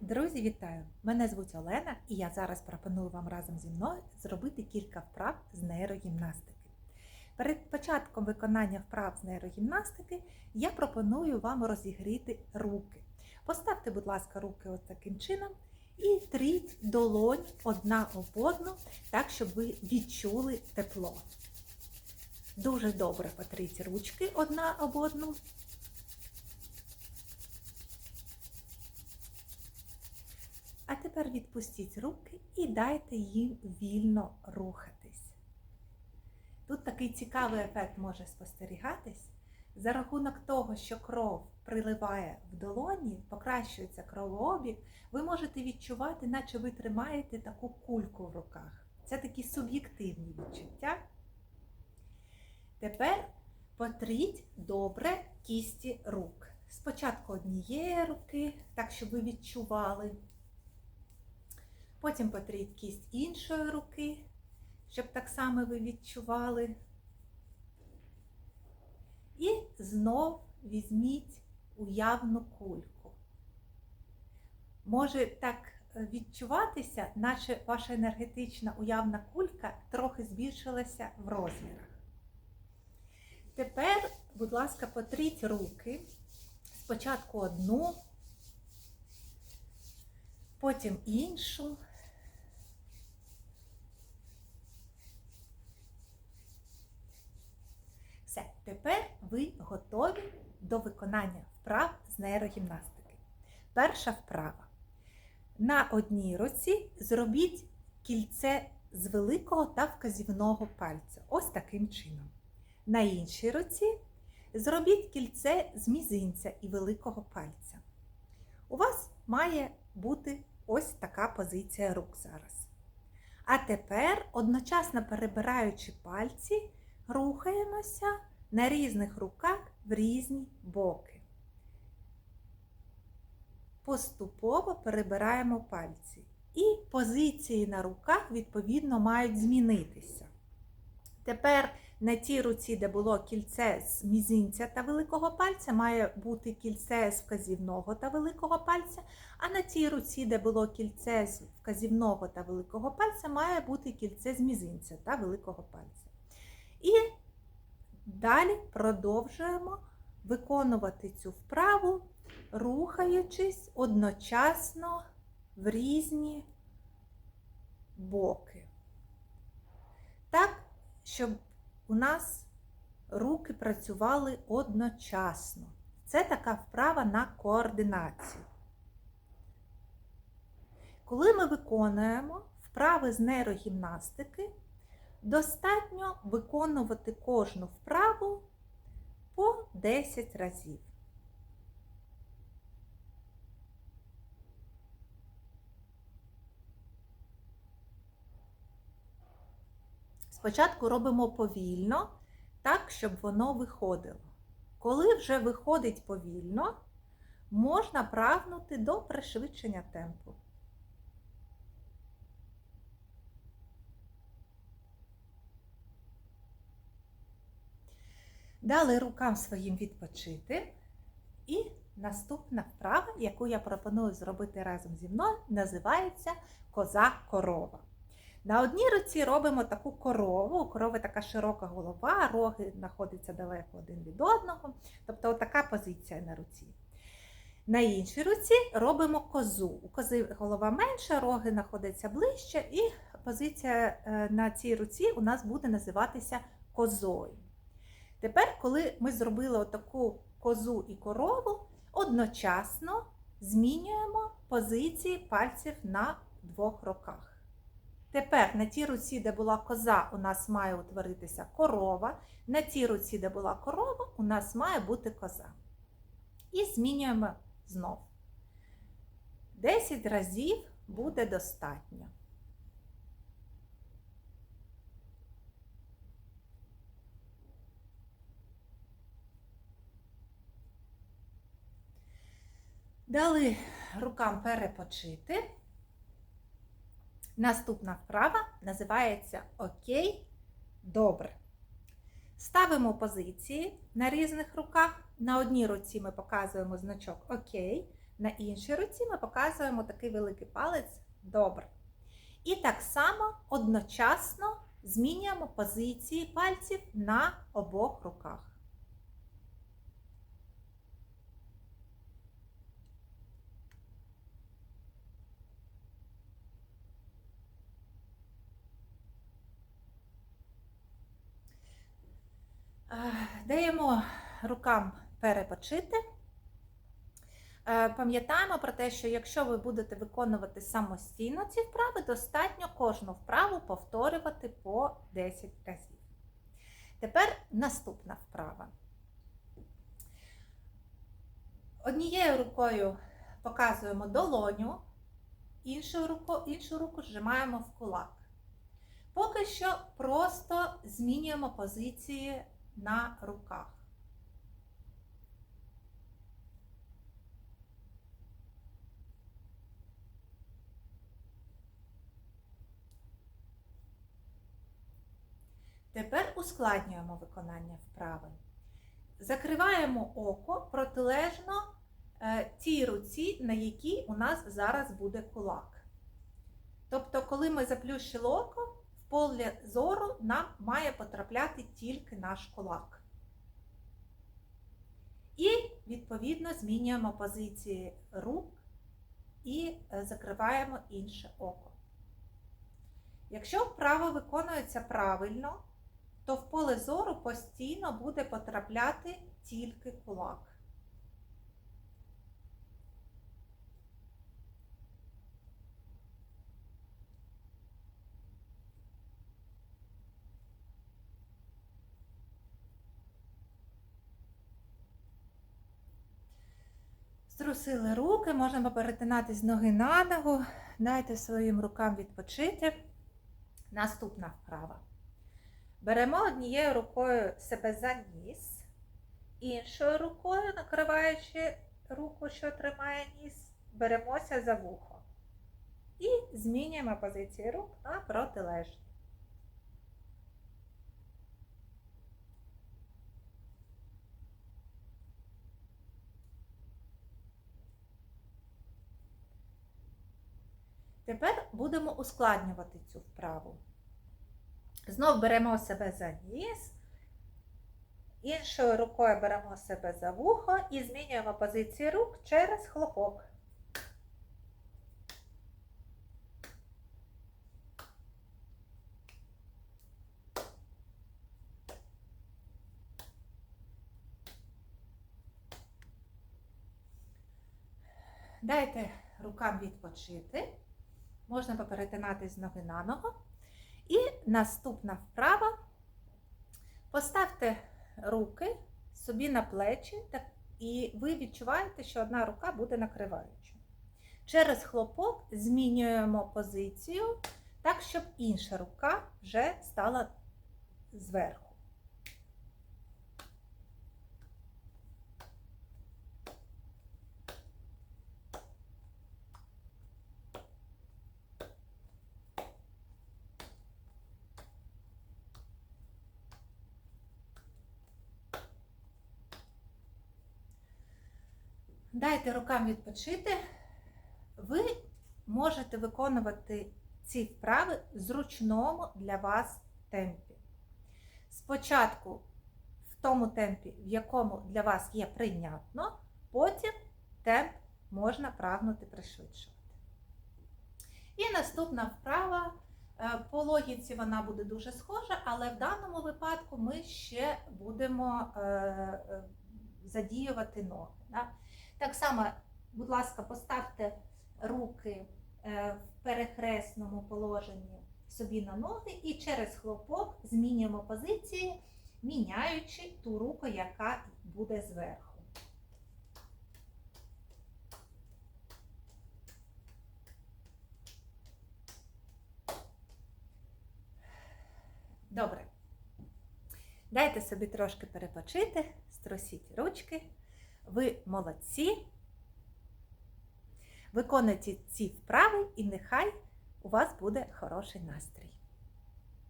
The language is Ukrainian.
Друзі, вітаю! Мене звуть Олена, і я зараз пропоную вам разом зі мною зробити кілька вправ з нейрогімнастики. Перед початком виконання вправ з нейрогімнастики я пропоную вам розігріти руки. Поставте, будь ласка, руки ось таким чином і тріть долонь одна об одну, так, щоб ви відчули тепло. Дуже добре потріть ручки одна об одну. А тепер відпустіть руки і дайте їм вільно рухатись. Тут такий цікавий ефект може спостерігатись. За рахунок того, що кров приливає в долоні, покращується кровообіг, ви можете відчувати, наче ви тримаєте таку кульку в руках. Це такі суб'єктивні відчуття. Тепер потріть добре кісті рук. Спочатку однієї руки, так щоб ви відчували. Потім потріть кість іншої руки, щоб так само ви відчували. І знов візьміть уявну кульку. Може так відчуватися, наче ваша енергетична уявна кулька трохи збільшилася в розмірах. Тепер, будь ласка, потріть руки. Спочатку одну, потім іншу. Тепер ви готові до виконання вправ з нейрогімнастики. Перша вправа. На одній руці зробіть кільце з великого та вказівного пальця. Ось таким чином. На іншій руці зробіть кільце з мізинця і великого пальця. У вас має бути ось така позиція рук зараз. А тепер, одночасно перебираючи пальці, рухаємося на різних руках в різні боки. Поступово перебираємо пальці. І позиції на руках, відповідно, мають змінитися. Тепер на тій руці, де було кільце з мізинця та великого пальця, має бути кільце з вказівного та великого пальця, а на тій руці, де було кільце з вказівного та великого пальця, має бути кільце з мізинця та великого пальця. І далі продовжуємо виконувати цю вправу, рухаючись одночасно в різні боки. Так, щоб у нас руки працювали одночасно. Це така вправа на координацію. Коли ми виконуємо вправи з нейрогімнастики, достатньо виконувати кожну вправу по 10 разів. Спочатку робимо повільно, так, щоб воно виходило. Коли вже виходить повільно, можна прагнути до пришвидшення темпу. Дали рукам своїм відпочити. І наступна вправа, яку я пропоную зробити разом зі мною, називається коза-корова. На одній руці робимо таку корову, у корови така широка голова, роги знаходяться далеко один від одного. Тобто така позиція на руці. На іншій руці робимо козу. У кози голова менша, роги знаходяться ближче, і позиція на цій руці у нас буде називатися козою. Тепер, коли ми зробили отаку козу і корову, одночасно змінюємо позиції пальців на двох руках. Тепер на тій руці, де була коза, у нас має утворитися корова. На тій руці, де була корова, у нас має бути коза. І змінюємо знов. 10 разів буде достатньо. Дали рукам перепочити. Наступна вправа називається Окей, добре. Ставимо позиції на різних руках. На одній руці ми показуємо значок Окей, На іншій руці ми показуємо такий великий палець добре. І так само одночасно змінюємо позиції пальців на обох руках. Даємо рукам перепочити. Е, Пам'ятаємо про те, що якщо ви будете виконувати самостійно ці вправи, достатньо кожну вправу повторювати по 10 разів. Тепер наступна вправа. Однією рукою показуємо долоню, іншу руку, іншу руку зжимаємо в кулак. Поки що просто змінюємо позиції на руках. Тепер ускладнюємо виконання вправи. Закриваємо око протилежно е, тій руці, на якій у нас зараз буде кулак. Тобто, коли ми заплющили око, поле зору нам має потрапляти тільки наш кулак. І, відповідно, змінюємо позиції рук і е, закриваємо інше око. Якщо вправа виконується правильно, то в поле зору постійно буде потрапляти тільки кулак. Струсили руки, можемо перетинати з ноги на ногу, дайте своїм рукам відпочити. Наступна вправа. Беремо однією рукою себе за ніс, іншою рукою, накриваючи руку, що тримає ніс, беремося за вухо. І змінюємо позиції рук на протилежні. Тепер будемо ускладнювати цю вправу. Знов беремо себе за ніс, іншою рукою беремо себе за вухо і змінюємо позиції рук через хлопок. Дайте рукам відпочити. Можна поперетинати з ноги на ногу. І наступна вправа. Поставте руки собі на плечі, і ви відчуваєте, що одна рука буде накриваючою. Через хлопок змінюємо позицію так, щоб інша рука вже стала зверху. Дайте рукам відпочити. Ви можете виконувати ці вправи в зручному для вас темпі. Спочатку в тому темпі, в якому для вас є прийнятно, потім темп можна прагнути пришвидшувати. І наступна вправа. Е, по логіці вона буде дуже схожа, але в даному випадку ми ще будемо е, е, задіювати ноги. Так само, будь ласка, поставте руки в перехресному положенні собі на ноги і через хлопок змінюємо позиції, міняючи ту руку, яка буде зверху. Добре. Дайте собі трошки перепочити, струсіть ручки. Ви молодці. Виконуйте ці вправи і нехай у вас буде хороший настрій.